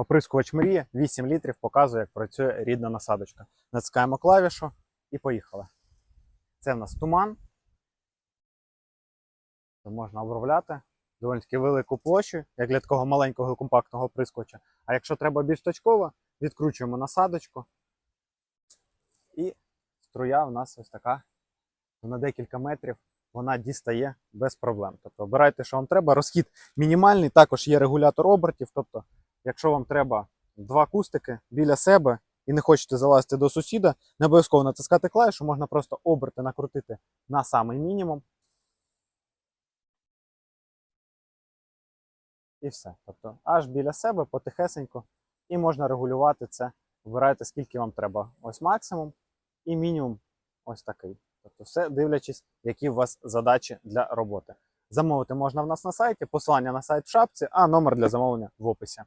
Оприскувач мрія 8 літрів показує, як працює рідна насадочка. Натискаємо клавішу і поїхали. Це в нас туман. Це можна обробляти доволі таки велику площу, як для такого маленького компактного оприскувача. А якщо треба більш точково, відкручуємо насадочку. І струя в нас ось така на декілька метрів вона дістає без проблем. Тобто обирайте, що вам треба. Розхід мінімальний, також є регулятор обертів. Тобто, якщо вам треба два кустики біля себе і не хочете залазити до сусіда, не обов'язково натискати клавішу, можна просто оберти накрутити на самий мінімум. І все. Тобто, аж біля себе потихесенько, і можна регулювати це. Вибирайте, скільки вам треба. Ось максимум і мінімум ось такий. Тобто, все дивлячись, які у вас задачі для роботи. Замовити можна в нас на сайті, посилання на сайт в шапці, а номер для замовлення в описі.